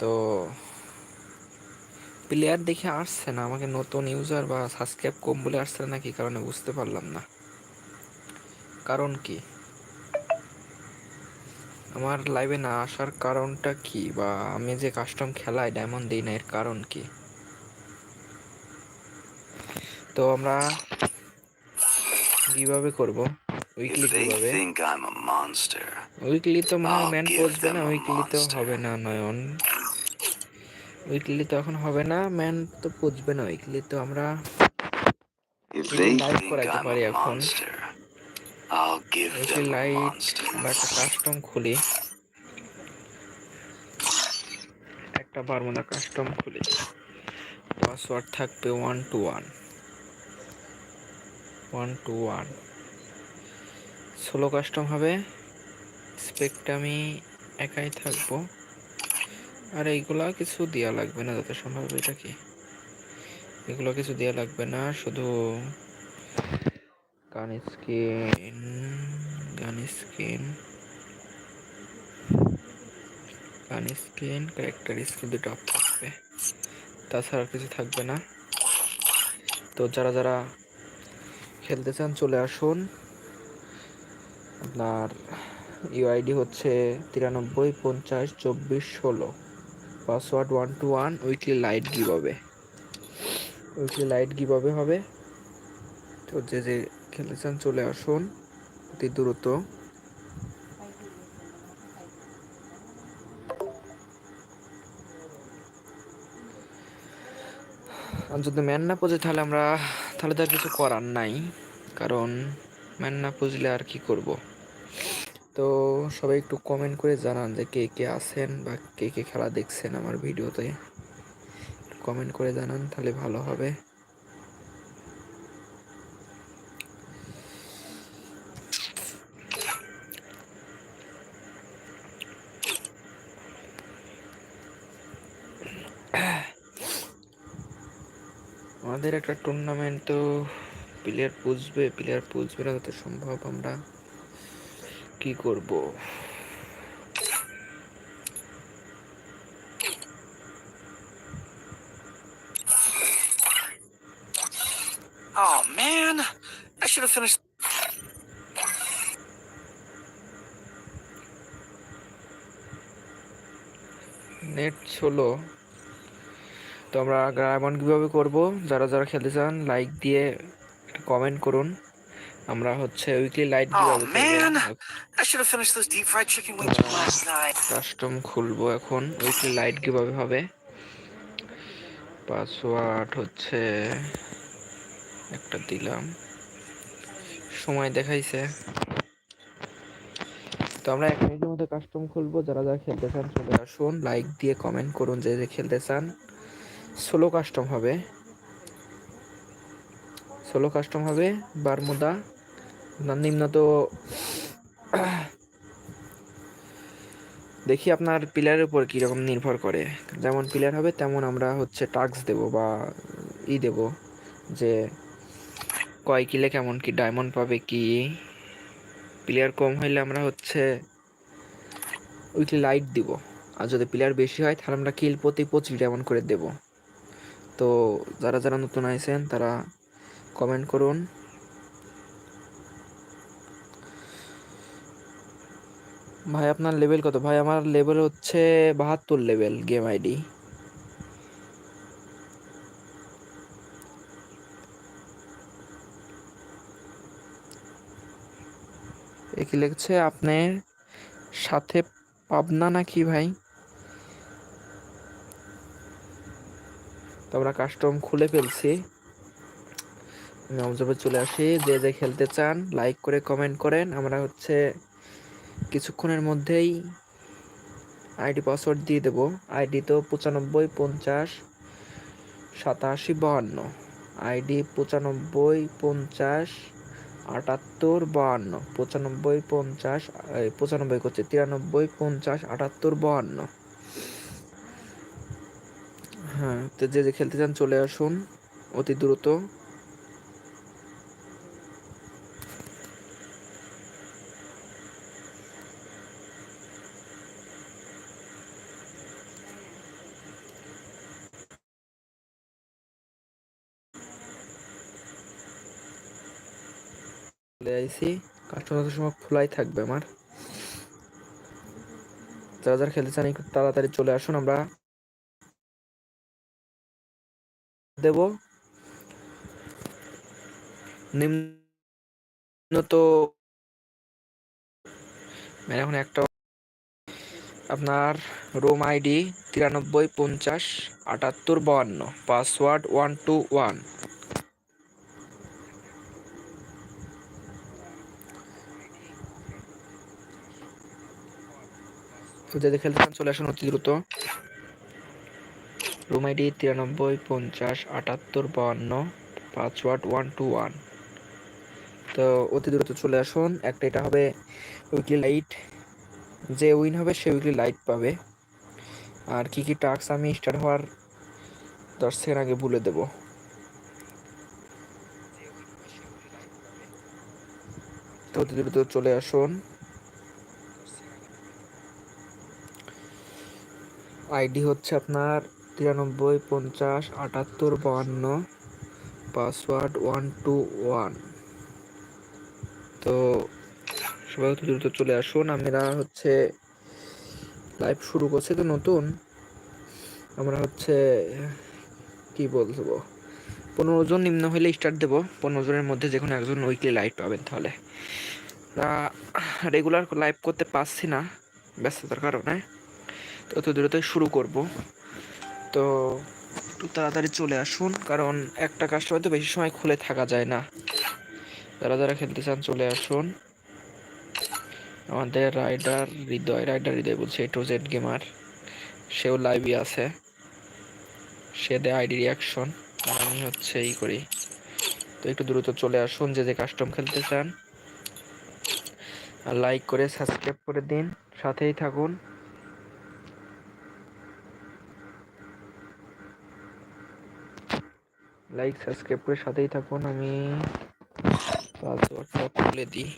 তো প্লেয়ার দেখে আসছে না আমাকে নতুন ইউজার বা সাবস্ক্রাইব কম বলে আসছে না কি কারণে বুঝতে পারলাম না। কারণ কি? আমার লাইভে না আসার কারণটা কি বা আমি যে কাস্টম খেলায় ডায়মন্ড দিই না এর কারণ কি? তো আমরা কীভাবে করব? উইকলি কীভাবে? উইকলি তো মনে ম্যান them না উইকলি তো হবে না নয়ন। উইকলি তো এখন হবে না ম্যান তো পচবে না উইকলি তো আমরা করাইতে I'm পারি এখন। Weekly monster. আমরা একটা কাস্টম খুলি। একটা বারমুদা কাস্টম খুলি। পাসওয়ার্ড থাকবে one two one one two one ষোলো কাস্টম হবে। স্পেকটা আমি একাই থাকব। আর এইগুলা কিছু দেওয়া লাগবে না, যত সম্ভব এটা কি? এগুলো কিছু দেওয়া লাগবে না, শুধু গান স্কিন গান স্কিন গান স্কিন, ক্যারেক্টার স্কিন দুটো থাকবে। তাছাড়া কিছু থাকবে না। তো যারা যারা খেলতে চান চলে আসুন। আপনার ইউআইডি হচ্ছে তিরানব্বই, পঞ্চাশ, চব্বিশ, ষোলো। Password one two one weekly light give হবে উইকলি লাইট গিভ হবে। হবে তো যে যে খেলতে চান চলে আসুন, অতি দ্রুত। যদি ম্যান না পুজে, তাহলে আমরা, তাহলে তো আর কিছু করার নাই। কারণ ম্যান না পুজলে আর কি করব? তো সবাই একটু কমেন্ট করে জানান যে কে কে আছেন বা কে কে খেলা দেখছেন আমার ভিডিওতে। কমেন্ট করে জানান তাহলে ভালো হবে। আমাদের একটা টুর্নামেন্ট তো প্লেয়ার পুষবে প্লেয়ার পুষবে না যত সম্ভব আমরা। কি করব? Oh man, I should have finished. Net ষোলো তো আমরা গ্রামন কীভাবে করব? যারা যারা খেলতে চান লাইক দিয়ে কমেন্ট করুন। আমরা হচ্ছে উইকলি লাইট কাস্টম খুলবো এখন। উইকলি লাইট কীভাবে হবে? পাসওয়ার্ড হচ্ছে একটা দিলাম। সময় দেখাইছে। তো আমরা এক মিনিটের মধ্যে কাস্টম খুলবো। যারা যারা খেলতে চান চলে আসুন। লাইক দিয়ে কমেন্ট করুন যে যে খেলতে চান। সোলো কাস্টম হবে। সোলো কাস্টম হবে। বারমুদা নিম্ন তো দেখি আপনার পিলারের উপর কীরকম নির্ভর করে। যেমন প্লেয়ার হবে, তেমন আমরা হচ্ছে টাস্ক দেব বা ই দেব যে কয় কিলে কেমন কি ডায়মন্ড পাবে কি। প্লেয়ার কম হইলে আমরা হচ্ছে উইকলি লাইট দিব। আর যদি প্লেয়ার বেশি হয়, তাহলে আমরা কিল প্রতি পঁচিশ ডায়মন্ড করে দেব। তো যারা যারা নতুন আইছেন, তারা কমেন্ট করুন। ভাই, আপনার লেভেল কত? ভাই, আমার লেভেল হচ্ছে বাহাত্তর লেভেল গেম আইডি কি লিখছে? আপনার সাথে পাবনা নাকি ভাই? তো আমরা কাস্টম খুলে ফেলছি। আমি চলে আসি। যে যে খেলতে চান লাইক করে কমেন্ট করেন। আমরা হচ্ছে কিছুক্ষণের মধ্যেই আইডি পাসওয়ার্ড দিয়ে দেবো। আইডি তো পঁচানব্বই, পঞ্চাশ, সাতাশি, বাহান্ন। আইডি পঁচানব্বই, পঞ্চাশ, আটাত্তর, বাহান্ন। পঁচানব্বই, পঞ্চাশ পঁচানব্বই করছে, তিরানব্বই, পঞ্চাশ, আটাত্তর, বাহান্ন। হ্যাঁ তো যে যে খেলতে চান চলে আসুন। অতি দ্রুত। চলে আইছি কাস্টম যত সময় খোলাই থাকবে আমার। যারা যারা খেলতে চান, একটু তাড়াতাড়ি চলে আসুন, আমরা দেব। নিম্ন তো মানে এখন একটা আপনার রোম আইডি তিরানব্বই পঞ্চাশ আটাত্তর বাহান্ন, পাসওয়ার্ড ওয়ান টু ওয়ান। তো যদি খেলতে চান, চলে আসুন অতি দ্রুত। রুম আইডি তিরানব্বই, পঞ্চাশ, আটাত্তর, বাহান্ন পাসওয়ার্ড ওয়ান, টু, ওয়ান। তো অতি দ্রুত চলে আসুন, একটা এটা হবে উইকলি লাইট যে উইন হবে, সে উইকলি লাইট পাবে। আর কি কি টাস্ক আমি স্টার্ট হওয়ার দশ সেকেন্ড আগে বলে দেব। তো অতি দ্রুত চলে আসুন। আইডি হচ্ছে আপনার তিরানব্বই, পঞ্চাশ, আটাত্তর, বাহান্ন, পাসওয়ার্ড ওয়ান টু ওয়ান। তো সবাই অতি দ্রুত চলে আসুন, আমরা হচ্ছে লাইভ শুরু করছি তো নতুন। আমরা হচ্ছে কি বলব? পনেরো জন নিম্ন হইলে স্টার্ট দেবো। পনেরো জনের মধ্যে যে কোনো একজন উইকলি লাইভ পাবেন তাহলে। রেগুলার লাইভ করতে পারছি না ব্যস্ততার কারণে। তো অত দ্রুতই শুরু করব। তো একটু তাড়াতাড়ি চলে আসুন, কারণ একটা কাস্টমার তো বেশি সময় খুলে থাকা যায় না। যারা যারা খেলতে চান চলে আসুন। আমাদের রাইডার হৃদয় রাইডার হৃদয় বলছে এ টু জেড গেমার সেও লাইভই আছে। সে দেয় আইডি রিয়াকশন আমি হচ্ছে এই করি। তো একটু দ্রুত চলে আসুন, যে যে কাস্টম খেলতে চান। লাইক করে সাবস্ক্রাইব করে দিন। সাথেই থাকুন। লাইক সাবস্ক্রাইব করে সাথেই থাকুন। আমি পাসওয়ার্ডটা খুলে দিই।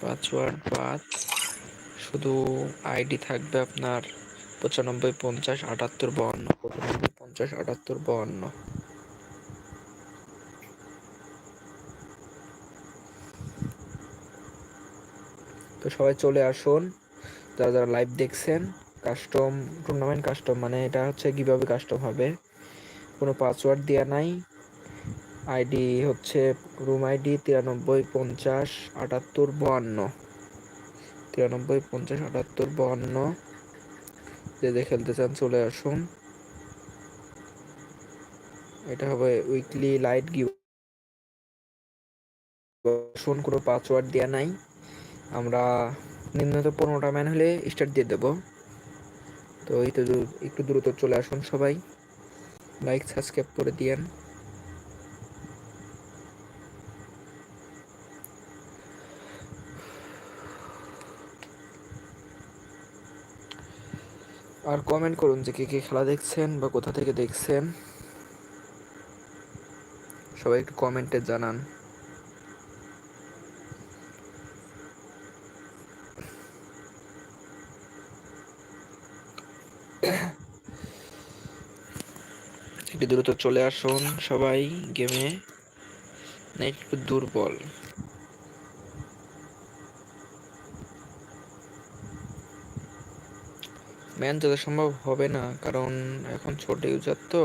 পাসওয়ার্ড বাদ। শুধু আইডি থাকবে আপনার পঁচানব্বই পঞ্চাশ, আটাত্তর, বাহান্ন। পঁচানব্বই পঞ্চাশ, আটাত্তর, বাহান্ন। তো সবাই চলে আসুন। যারা যারা লাইভ দেখছেন কাস্টম টুর্নামেন্ট কাস্টম মানে এটা হচ্ছে কীভাবে কাস্টম হবে। কোনো পাসওয়ার্ড দেওয়া নাই। আইডি হচ্ছে রুম আইডি তিরানব্বই পঞ্চাশ আটাত্তর বাহান্ন। তিরানব্বই পঞ্চাশ আটাত্তর বাহান্ন। যে যে খেলতে চান চলে আসুন। এটা হবে উইকলি লাইট গিভ শুন কোনো পাসওয়ার্ড দেওয়া নাই। আমরা নিম্নত পনেরোটা ম্যান হলে স্টার্ট দিয়ে দেবো। তো এই তো একটু দ্রুত চলে আসুন সবাই। লাইক, সাবস্ক্রাইব করে দিয়েন। আর কমেন্ট করুন যে কে কে খেলা দেখছেন বা কোথা থেকে দেখছেন। সবাই একটু কমেন্টে জানান একটু দ্রুত চলে আসুন সবাই গেমে। না একটু দুর্বল। ম্যান যত সম্ভব হবে না কারণ এখন ছোট ইউজার তো।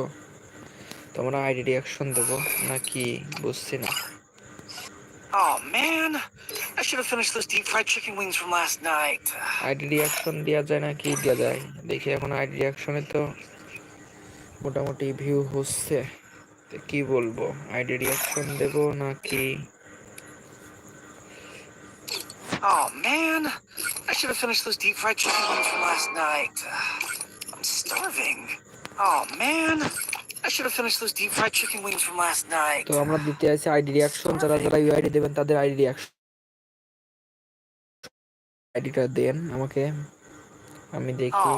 তো আমরা আইডি রিয়াকশন দেবো নাকি বুঝছি না। Oh man, I should have finished those deep fried chicken wings from last night. ID reaction দেওয়া যায় না কি দেওয়া যায়। দেখি এখন আইডি রিয়াকশনে তো মোটামুটি ভিউ হচ্ছে তো কি বলব আইডি রিয়াকশন দেবো নাকি Oh man, I should have finished those deep fried chicken wings from last night. I'm starving. Oh man, I should have finished those deep fried chicken wings from last night. তো আমরা দিতে আছি ID reaction যারা যারা UID দেবেন তাদের ID reaction আইডিটা দেন আমাকে আমি দেখি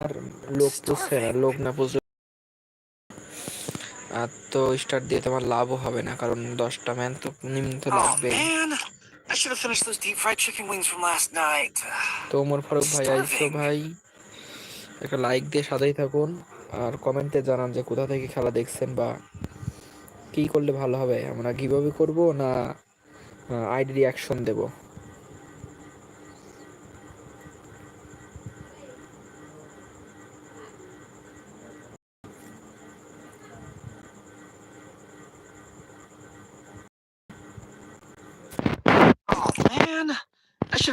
আর লোক পুষছে না লোক না পুষলে আর তো স্টার্ট দিয়ে তো আমার লাভও হবে না কারণ দশটা ম্যান তো নিম্ন তো oh লাগবে. তো ওমর ফারুক ভাই আইসো ভাই একটা লাইক দিয়ে সাথেই থাকুন আর কমেন্টে জানান যে কোথা থেকে খেলা দেখছেন বা কি করলে ভালো হবে আমরা কীভাবে করব না আইডি রিয়াকশন দেব।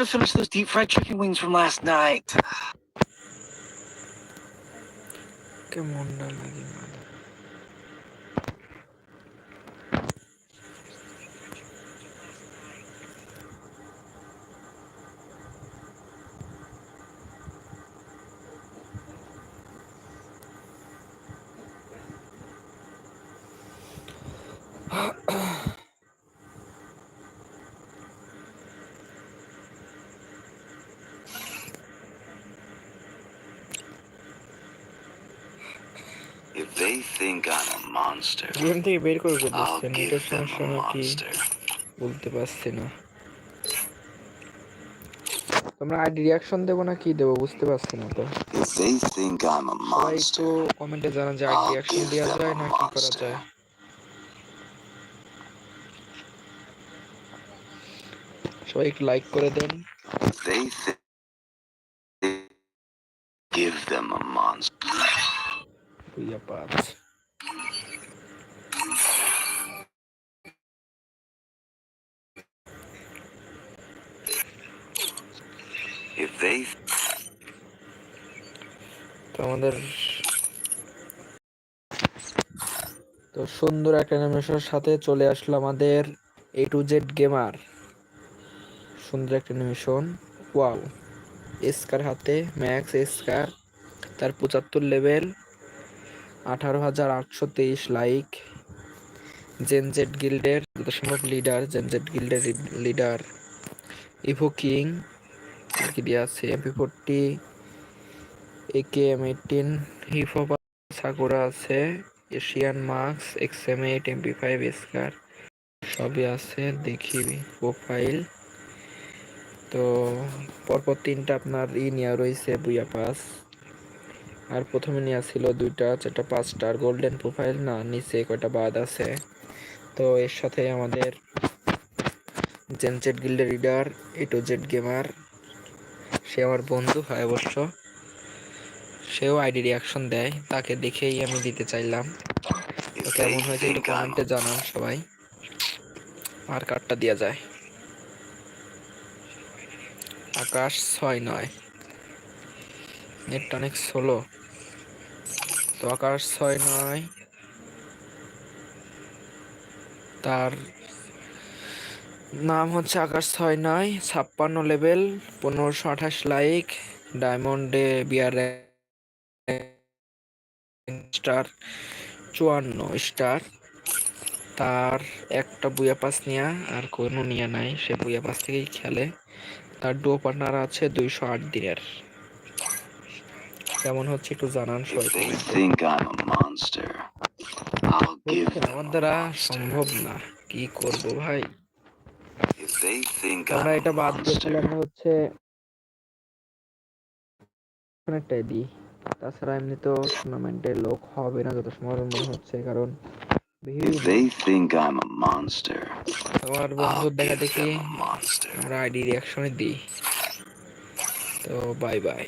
finish those deep fried chicken wings from last night. Come on, Maggie. If they think I'm a monster, game থেকে বের করে দিচ্ছে I'll নেটের give them সমস্যা a নাকি. বলতে পারছি না। তোমরা আইডি রিয়াকশন দেবো না কি দেবো বুঝতে পারছি না তো। If they think I'm a সবাই একটু কমেন্টে জানান যে আইডি রিয়াকশন দেওয়া যায় না কি করা যায়। সবাই একটু লাইক করে দেন। Give them a monster. If they তো আমাদের তো সুন্দর একটা অ্যানিমেশনের সাথে চলে আসলো আমাদের এ টু জেড গেমার সুন্দর একটা অ্যানিমেশন। ওয়াও এসকার হাতে ম্যাক্স এসকার তার পঁচাত্তর লেভেল আঠারো হাজার আটশো তেইশ লাইক জেনজেট গিল্ডের সম্ভব লিডার জেনজেট গিল্ডের লিডার ইভো কিং আর কি দিয়ে আছে। MP forty AK M eighteen হিফোপ Sakura আছে Asian marks X M eight MP five SCAR সবই আছে, দেখি প্রোফাইল তো পরপর তিনটা আপনার ই নেওয়া রয়েছে বুয়া পাস। আর প্রথমে নেওয়া ছিল দুইটা, চারটা, পাঁচটা, আর গোল্ডেন প্রোফাইল না, নিচে কয়টা বাদ আছে। তো এর সাথে আমাদের জেনজেট গিল্ডের leader A to Z gamer সে আমার বন্ধু হয় অবশ্য। সেও আইডি রিয়াকশন দেয়, তাকে দেখেই আমি দিতে চাইলাম। তো কেমন হয়েছে একটু কমেন্টে জানান সবাই। আর কার্ডটা দেওয়া যায়। আকাশ ছয় নয়। নেটটা অনেক স্লো আকাশ ছয় নয়। তার নাম হচ্ছে আকাশ ছয় নয়, ছাপ্পান্ন লেভেল, পনেরোশো আঠাশ লাইক, ডায়মন্ডে বিয়ার স্টার, চুয়ান্ন স্টার। তার একটা বুয়া পাস নেয়া আর কোনো নিয়া নাই, সে বুয়া পাস থেকেই খেলে। তার ডো পার্টনার আছে দুইশো আট দিনের। কেমন হচ্ছে একটু জানান আমার দ্বারা সম্ভব না। কি করব ভাই? আমরা এটা বাদ দিয়ে আমরা হচ্ছে অনেকটাই দিই তাছাড়া এমনি তো টুর্নামেন্টে লোক হবে না যত সময় মনে হচ্ছে কারণ if they think I'm a monster, I'll বন্ধুর দেখা দেখি. আমরা আইডি রিয়াকশনে দিই। তো বাই বাই